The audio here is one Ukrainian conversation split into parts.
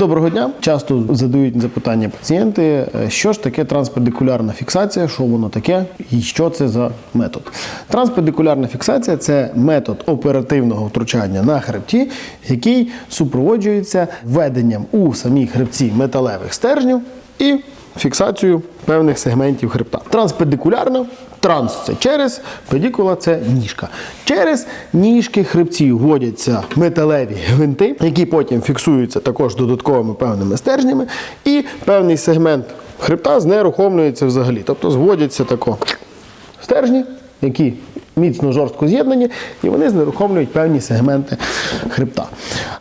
Доброго дня. Часто задають запитання пацієнти, е, що ж таке транспедикулярна фіксація, що воно таке і що це за метод. Транспедикулярна фіксація це метод оперативного втручання на хребті, який супроводжується введенням у самій хребці металевих стержнів і фіксацією певних сегментів хребта. Транспедикулярна Транс це через, педикула це ніжка. Через ніжки хребців вводяться металеві гвинти, які потім фіксуються також додатковими певними стержнями, і певний сегмент хребта знерухомлюється взагалі. Тобто зводяться тако стержні, які міцно жорстко з'єднані, і вони знерухомлюють певні сегменти хребта.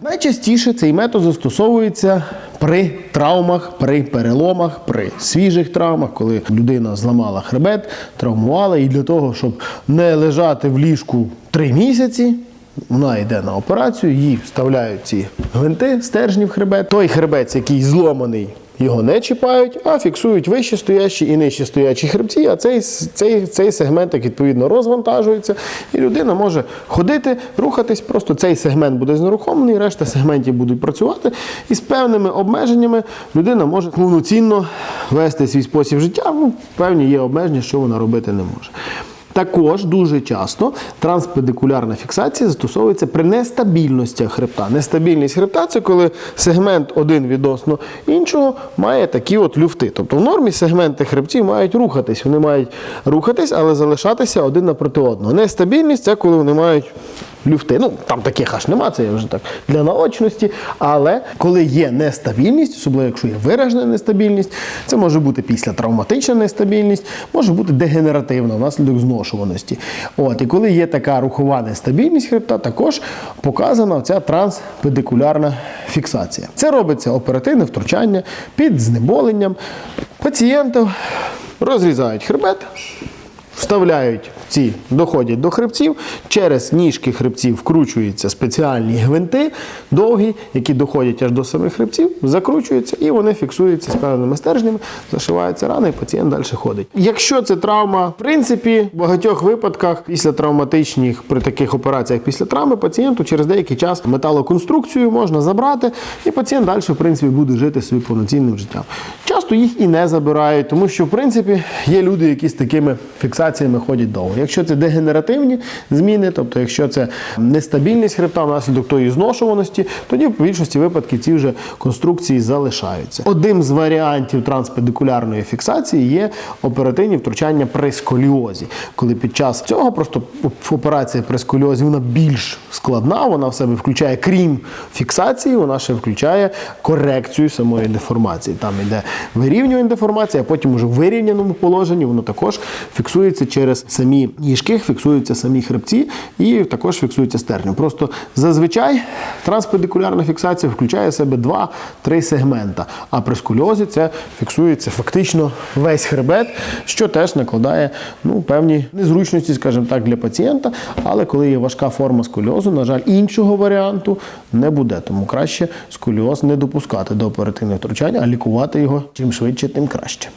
Найчастіше цей метод застосовується при травмах, при переломах, при свіжих травмах, коли людина зламала хребет, травмувала, і для того, щоб не лежати в ліжку три місяці. Вона йде на операцію, їй вставляють ці гвинти, стержні в хребет. Той хребець, який зломаний, його не чіпають, а фіксують вище стоящі і нижче стоячі хребці, а цей, цей, цей сегментик відповідно розвантажується, і людина може ходити, рухатись. Просто цей сегмент буде знерухомлений, решта сегментів будуть працювати. І з певними обмеженнями людина може повноцінно вести свій спосіб життя. Ну, певні є обмеження, що вона робити не може. Також дуже часто транспедикулярна фіксація застосовується при нестабільності хребта. Нестабільність хребта це коли сегмент один відносно іншого має такі от люфти. Тобто в нормі сегменти хребтів мають рухатись. Вони мають рухатись, але залишатися один напроти одного. Нестабільність це коли вони мають люфти. Ну, там таких аж нема, це я вже так для наочності. Але коли є нестабільність, особливо якщо є виражена нестабільність, це може бути післятравматична нестабільність, може бути дегенеративна внаслідок зношуваності. От, і коли є така рухова нестабільність хребта, також показана ця транспедикулярна фіксація. Це робиться оперативне втручання під знеболенням пацієнтів, розрізають хребет. Вставляють ці, доходять до хребців, через ніжки хребців вкручуються спеціальні гвинти довгі, які доходять аж до самих хребців, закручуються і вони фіксуються з певними стержнями, зашиваються рани, і пацієнт далі ходить. Якщо це травма, в принципі, в багатьох випадках після травматичних при таких операціях після травми пацієнту через деякий час металоконструкцію можна забрати, і пацієнт далі в принципі буде жити своїм повноцінним життям. Часто їх і не забирають, тому що в принципі є люди, які з такими фіксаціями ходять довго. Якщо це дегенеративні зміни, тобто якщо це нестабільність хребта внаслідок тої зношуваності, тоді в більшості випадків ці вже конструкції залишаються. Одним з варіантів транспедикулярної фіксації є оперативні втручання при сколіозі, коли під час цього просто операція при сколіозі вона більш складна, вона в себе включає, крім фіксації, вона ще включає корекцію самої деформації. Там йде вирівнювання деформації, а потім уже в вирівняному положенні воно також фіксується через самі ніжки, фіксуються самі хребці і також фіксується стержень. Просто зазвичай транспедикулярна фіксація включає в себе 2-3 сегмента, а при сколіозі це фіксується фактично весь хребет, що теж накладає ну, певні незручності, скажімо так, для пацієнта. Але коли є важка форма сколіозу, на жаль, іншого варіанту не буде. Тому краще сколіоз не допускати до оперативних втручань, а лікувати його чим швидше, тим краще.